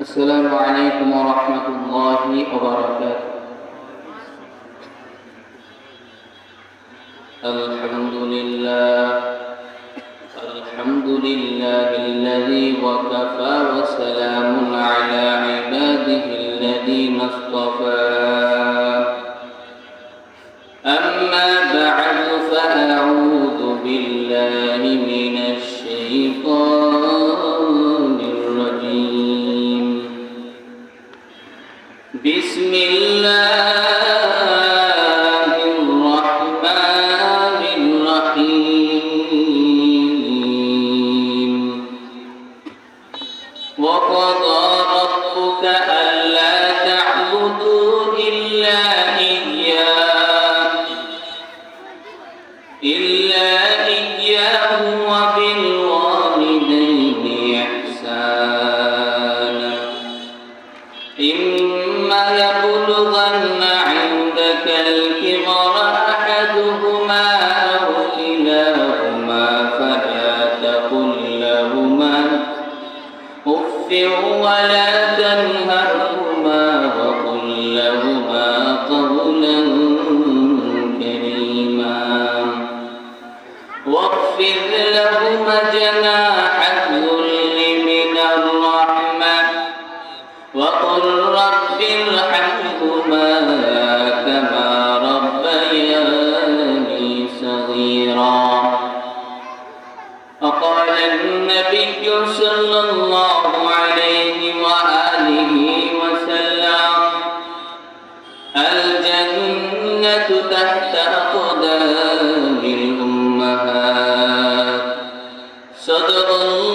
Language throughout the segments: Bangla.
السلام عليكم ورحمة الله وبركاته. الحمد لله الحمد لله الذي وكفى وسلام على عباده الذين اصطفى. عندك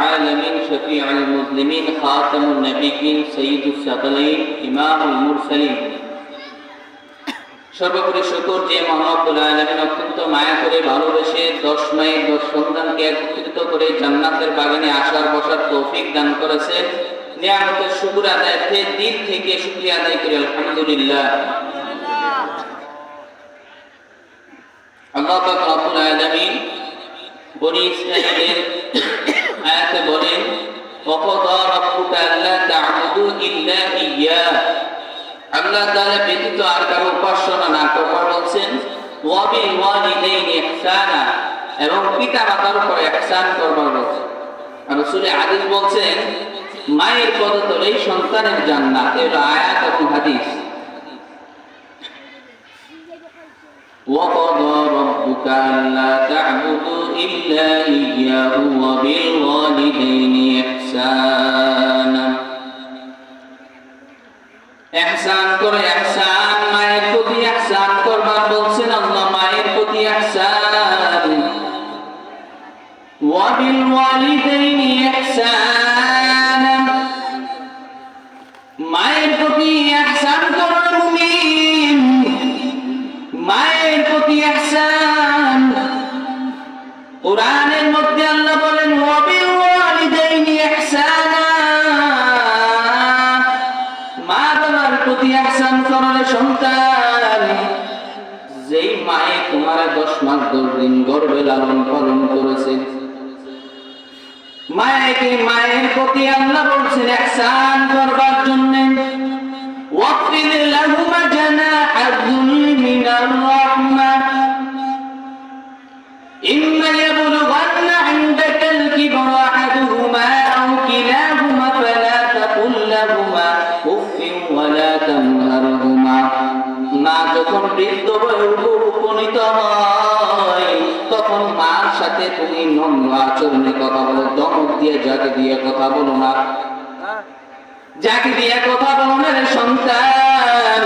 رحمة للعالمين شفيع المسلمين خاتم النبيين سيد الثقلين إمام المرسلين সর্বোপরি শুকর যে মহানবুল আলমিন অত্যন্ত মায়া করে ভালোবেসে দশ মায়ের দশ সন্তানকে একত্রিত করে জান্নাতের বাগানে আসার বসার তৌফিক দান করেছে নিয়ামতের শুকুর আদায়তে দিন থেকে শুক্রিয়া আদায় করি আলহামদুলিল্লাহ আল্লাহ পাক রব্বুল আলামিন বনি ইসরাঈলের আয়াতে বলেন ওয়াকাদা রাব্বুকা আল্লা তা'বুদু ইল্লা ইয়্যাহ আল্লাহ তাআলা ব্যতীত আর কারো উপাসনা না করবার বলছেন ওয়া বিল ওয়ালিদাইনি ইহসানা এবং পিতা মাতার উপর ইহসান করবার বলছেন আর রাসূল হাদিস বলছেন মায়ের পদতলেই সন্তানের জান্নাত এর আয়াত এবং হাদিস وقضى ربك ألا تعبدوا إلا إياه وبالوالدين إحسانا এহসান করে এহসান মায়ের প্রতি এহসান করবার বলছেন আল্লাহ মায়ের প্রতি এহসান وبالوالدين إحسانا ধরনের সন্তান। যেই মায়ে তোমার দশ মাস, দশ দিন গর্বে লালন পালন করেছে, মায়াকে মায়ের প্রতি আল্লাহ বলছেন একসান করবার জন্য ওয়াকফিল লাহুমা জানা আযুল মিনার রাহমা। ইম্মা ইয়াবলুগান্না ইনদাকাল কিবরা সাথে তুমি নম্র আচরণে কথা বলো, দমক দিয়ে যাকে দিয়ে কথা বলো না। যাকে দিয়ে কথা বলো না রে সন্তান।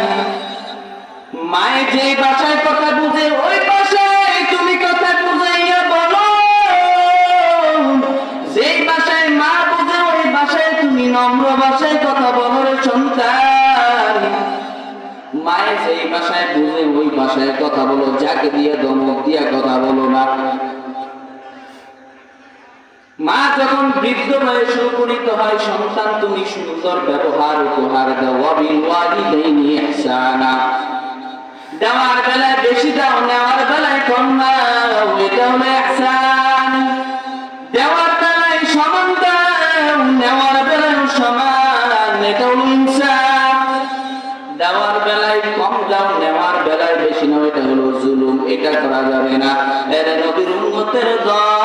মায়ের যে বাসায় কথা বুঝে, ওই বাসায় তুমি কথা বুঝাইয়া বলো। যে বাসায় মা বুঝে, ওই বাসায় তুমি নম্র বাসায় কথা বলো রে সন্তান। মায়ের যেই বাসায় বুঝে, ওই বাসায় কথা বলো, যাকে দিয়ে দমক দিয়ে কথা বলো না। মা যখন বৃদ্ধ বয়সে উপনীত হয়, সন্তান তুমি সুন্দর ব্যবহার উপহার দেওয়ার বেলায় বেশি দাও, নেওয়ার বেলায় কম দাও এটা দেওয়ার বেলায় সমান দাও, নেওয়ার বেলায় সমান ইনসাফ দেওয়ার বেলায় কম দাও, নেওয়ার বেলায় বেশি নাও এটা হলো জুলুম, এটা করা যাবে না। এর নবীর উম্মতের দল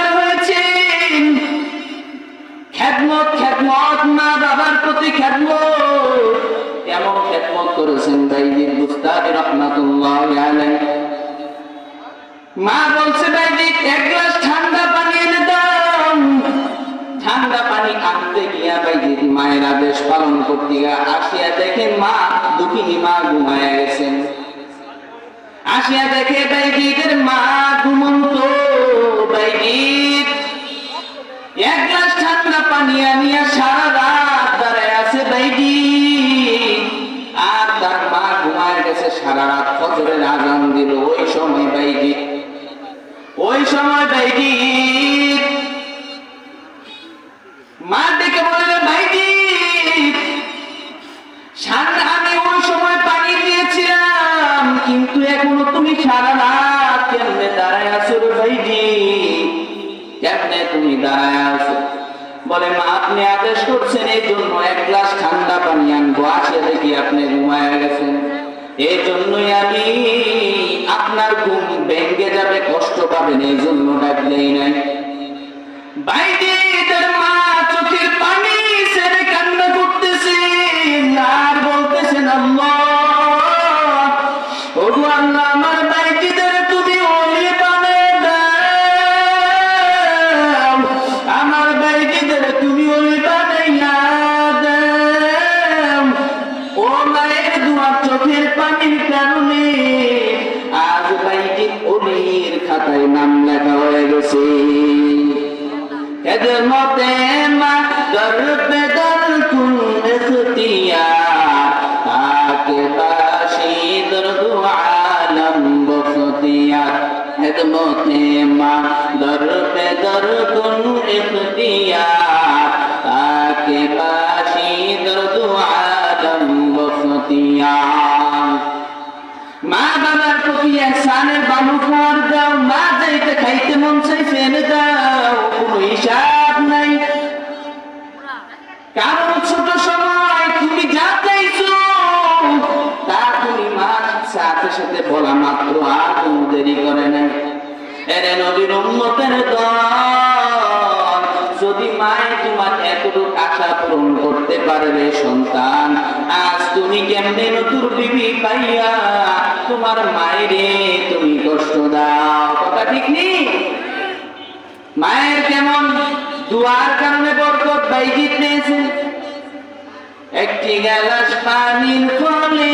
খেদমত খেদমত, মা বাবার প্রতি খেদমত। এমন খেদমত করেছেন বাইজি গুস্তাবি রহমাতুল্লাহ আলাইহি। মা বলছে বাইজি এক গ্লাস ঠান্ডা পানি এনে ঠান্ডা পানি আনতে গিয়া বাইজি মায়ের আদেশ পালন করতে গিয়া আসিয়া দেখে মা দুঃখিনী মা ঘুমায় গেছেন। আসিয়া দেখে বাইজিদের মা ঘুমন্ত। বাইজি এক গ্লাস ঠান্ডা পানি সারা রাত দাঁড়ায় আছে বাইজি। আর তার মা ঘুমায় গেছে সারা রাত ফজরের আজান দিল। ওই সময় বাইজি, ওই সময় বাইজি। মা ডেকে বললে, বাইজি সারা আমি ওই সময় পানি দিয়েছিলাম, কিন্তু এখনও তুমি সারা রাত কেমনে দাঁড়ায় আছো রে বাইজি? কেমনে তুমি দাঁড়ায় আছো? বলে, মা, আপনি আদেশ করছেন, এই জন্য এক গ্লাস ঠান্ডা পানি আনব। আসে দেখি আপনি ঘুমায় গেছেন। এই জন্যই আমি আপনার ঘুম ভেঙ্গে যাবে, কষ্ট পাবেন, এই জন্য ডাকলেই নাই। বাইরের মা চোখের পানি ছেড়ে কান্না করতেছেন আর বলতেছেন, আল্লাহ খেদমতে মা দর কুন ইখতিয়ার মা বাবার প্রতি খাওয়ার দাও মা যাইতে খাইতে মন চাই ফেলে দাও, কোনো হিসাব নাই। কারণ ছোট সময় তুমি যা চাইছো, তা তুমি মা সাথে সাথে বলা মাত্র আর কোনো দেরি করে নাই। এরে নবীর উন্মতের দল। এতটুকু আশা পূরণ করতে পারবে সন্তান। আজ তুমি কেমনে নতুন বিবি পাইয়া তোমার মায়েরে তুমি কষ্ট দাও? কথা ঠিক নেই? মায়ের কেমন দুয়ার কারণে বরকত বাইজিত পেয়েছে, একটি গ্যালাস পানির ফলে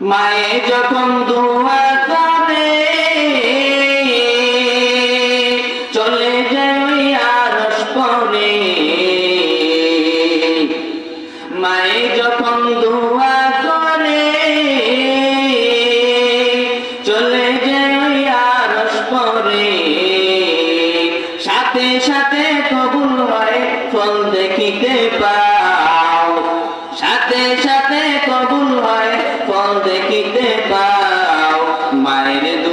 মায়ে যখন দোয়া করে চলে যাই আরস পরে। মায়ে যখন দোয়া করে চলে যাই আরস পরে। সাথে সাথে কবুল হয় ফল দেখিতে পাও। সাথে সাথে কবুল হয় দেখিতে পাও মায়ের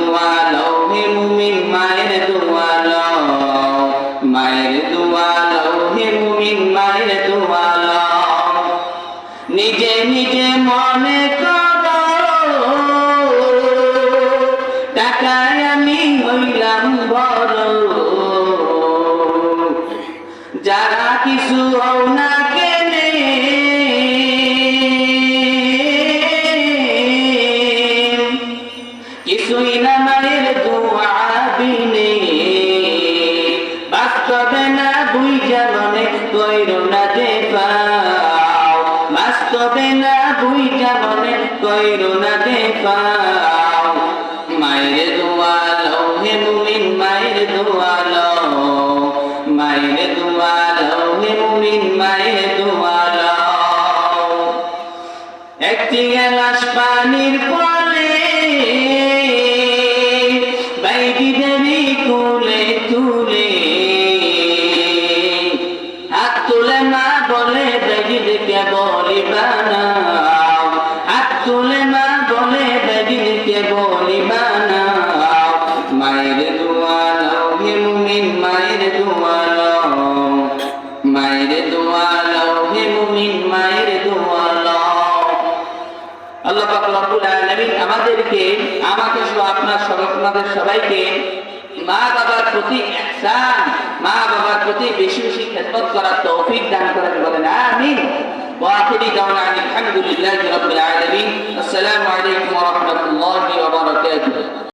জামনে কইর না যে পাও। বাস্তবে না দুই জামনে কইর না যে পাও। মায়ের দোয়া হে মুমিন মায়ের দোয়া মায়ের দোয়া হে মুমিন মায়ের দোয়া একটি গেলাস পানির পরে আল্লাহ পাক রব্বুল আলামিন আমাদেরকে আমাকে সহ আপনার সব আপনাদের সবাইকে মা বাবার প্রতি ইহসান মা বাবার প্রতি বেশি বেশি খেদমত করার তৌফিক দান করেন বলেন আমিন وآخر دعوانا أن الحمد لله رب العالمين السلام عليكم ورحمة الله وبركاته